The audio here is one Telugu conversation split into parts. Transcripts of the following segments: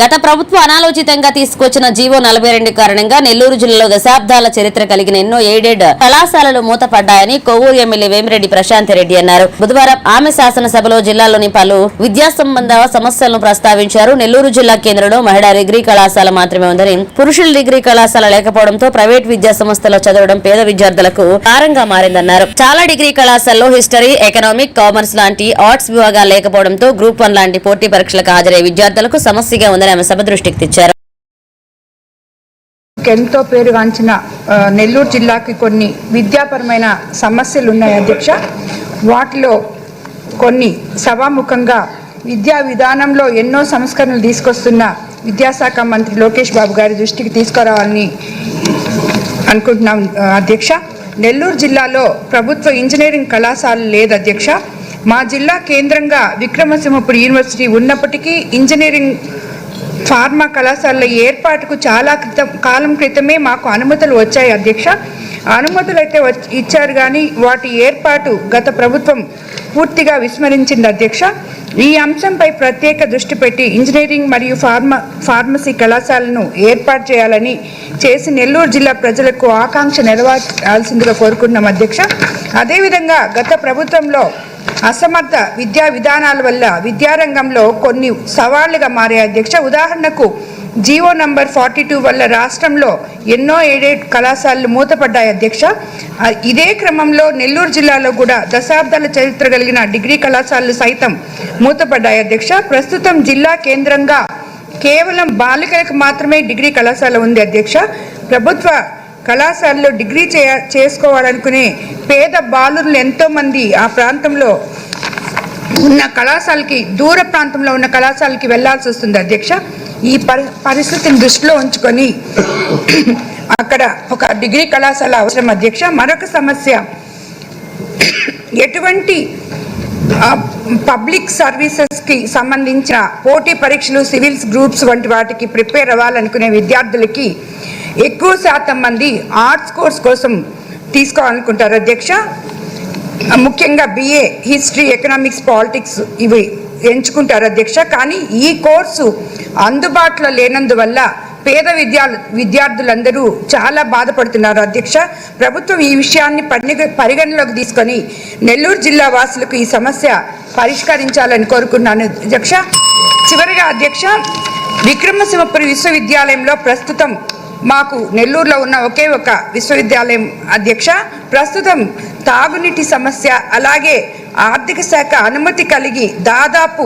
గత ప్రభుత్వం అనాలోచితంగా తీసుకొచ్చిన జీవో నలభై రెండు కారణంగా నెల్లూరు జిల్లాలో దశాబ్దాల చరిత్ర కలిగిన ఎన్నో ఎయిడెడ్ కళాశాలలు మూతపడ్డాయని కొవ్వూరు ఎమ్మెల్యే వేమిరెడ్డి ప్రశాంత్ రెడ్డి అన్నారు. బుధవారం ఆమె శాసనసభలో జిల్లాలోని పలు విద్యా సంబంధ సమస్యలను ప్రస్తావించారు. నెల్లూరు జిల్లా కేంద్రంలో మహిళా డిగ్రీ కళాశాల మాత్రమే ఉందని పురుషుల డిగ్రీ కళాశాల లేకపోవడంతో ప్రైవేట్ విద్యా సంస్థలో చదవడం పేద విద్యార్థులకు భారంగా మారిందన్నారు. చాలా డిగ్రీ కళాశాలలో హిస్టరీ ఎకనామిక్ కామర్స్ లాంటి ఆర్ట్స్ విభాగాలు లేకపోవడంతో గ్రూప్ వన్ లాంటి పోటీ పరీక్షలకు హాజరయ్యే విద్యార్థులకు సమస్యగా ఉందని ఆమె సభ దృష్టికి తెచ్చారు. ఎంతో పేరుగాంచిన నెల్లూరు జిల్లాకి కొన్ని విద్యాపరమైన సమస్యలు ఉన్నాయి అధ్యక్ష. వాటిలో కొన్ని సభాముఖంగా విద్యా విధానంలో ఎన్నో సంస్కరణలు తీసుకొస్తున్న విద్యాశాఖ మంత్రి లోకేష్ బాబు గారి దృష్టికి తీసుకురావాలని అనుకుంటున్నాం అధ్యక్ష. నెల్లూరు జిల్లాలో ప్రభుత్వ ఇంజనీరింగ్ కళాశాల లేదు అధ్యక్ష. మా జిల్లా కేంద్రంగా విక్రమసింహపురి యూనివర్సిటీ ఉన్నప్పటికీ ఇంజనీరింగ్ ఫార్మా కళాశాలల ఏర్పాటుకు చాలా క్రితం కాలం క్రితమే మాకు అనుమతులు వచ్చాయి అధ్యక్ష. అనుమతులు అయితే ఇచ్చారు కానీ వాటి ఏర్పాటు గత ప్రభుత్వం పూర్తిగా విస్మరించింది అధ్యక్ష. ఈ అంశంపై ప్రత్యేక దృష్టి పెట్టి ఇంజనీరింగ్ మరియు ఫార్మా ఫార్మసీ కళాశాలను ఏర్పాటు చేయాలని చేసి నెల్లూరు జిల్లా ప్రజలకు ఆకాంక్ష నెరవేర్చాల్సిందిగా కోరుకుంటున్నాం అధ్యక్ష. అదేవిధంగా గత ప్రభుత్వంలో అసమర్థ విద్యా విధానాల వల్ల విద్యారంగంలో కొన్ని సవాళ్ళుగా మారే అధ్యక్ష. ఉదాహరణకు జీవో నంబర్ ఫార్టీ టూ వల్ల రాష్ట్రంలో ఎన్నో ఎయిడెడ్ కళాశాలలు మూతపడ్డాయి అధ్యక్ష. ఇదే క్రమంలో నెల్లూరు జిల్లాలో కూడా దశాబ్దాల చరిత్ర కలిగిన డిగ్రీ కళాశాలలు సైతం మూతపడ్డాయి అధ్యక్ష. ప్రస్తుతం జిల్లా కేంద్రంగా కేవలం బాలికలకు మాత్రమే డిగ్రీ కళాశాల ఉంది అధ్యక్ష. ప్రభుత్వ కళాశాలలో డిగ్రీ చేయ చేసుకోవాలనుకునే పేద బాలురులు ఎంతోమంది ఆ ప్రాంతంలో ఉన్న కళాశాలకి దూర ప్రాంతంలో ఉన్న కళాశాలకి వెళ్ళాల్సి వస్తుంది అధ్యక్ష. ఈ పరి పరిస్థితిని దృష్టిలో ఉంచుకొని అక్కడ ఒక డిగ్రీ కళాశాల అవసరం అధ్యక్ష. మరొక సమస్య ఎటువంటి పబ్లిక్ సర్వీసెస్కి సంబంధించిన పోటీ పరీక్షలు సివిల్స్ గ్రూప్స్ వంటి వాటికి ప్రిపేర్ అవ్వాలనుకునే విద్యార్థులకి ఎక్కువ శాతం మంది ఆర్ట్స్ కోర్స్ కోసం తీసుకోవాలనుకుంటారు. అధ్యక్ష ముఖ్యంగా బిఏ హిస్టరీ ఎకనామిక్స్ పాలిటిక్స్ ఇవి ఎంచుకుంటారు అధ్యక్ష. కానీ ఈ కోర్సు అందుబాటులో లేనందువల్ల పేద విద్యా విద్యార్థులందరూ చాలా బాధపడుతున్నారు అధ్యక్ష. ప్రభుత్వం ఈ విషయాన్ని పరిగణలోకి తీసుకొని నెల్లూరు జిల్లా వాసులకు ఈ సమస్య పరిష్కరించాలని కోరుకున్నాను అధ్యక్ష. చివరిగా అధ్యక్ష విక్రమసింహపురి విశ్వవిద్యాలయంలో ప్రస్తుతం మాకు నెల్లూరులో ఉన్న ఒకే ఒక విశ్వవిద్యాలయం అధ్యక్ష. ప్రస్తుతం తాగునీటి సమస్య అలాగే ఆర్థిక శాఖ అనుమతి కలిగి దాదాపు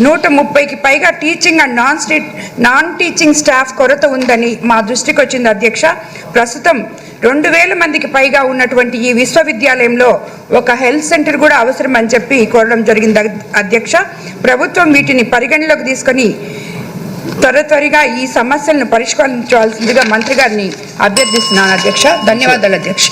నూట ముప్పైకి పైగా టీచింగ్ అండ్ నాన్ స్టీ నాన్ టీచింగ్ స్టాఫ్ కొరత ఉందని మా దృష్టికి వచ్చింది అధ్యక్ష. ప్రస్తుతం రెండు వేల మందికి పైగా ఉన్నటువంటి ఈ విశ్వవిద్యాలయంలో ఒక హెల్త్ సెంటర్ కూడా అవసరం అని చెప్పి కోరడం జరిగింది అధ్యక్ష. ప్రభుత్వం వీటిని పరిగణలోకి తీసుకొని త్వర త్వరగా ఈ సమస్యలను పరిష్కరించవలసిందిగా మంత్రి గారిని అభ్యర్థిస్తున్నాను అధ్యక్ష. ధన్యవాదాలు అధ్యక్ష.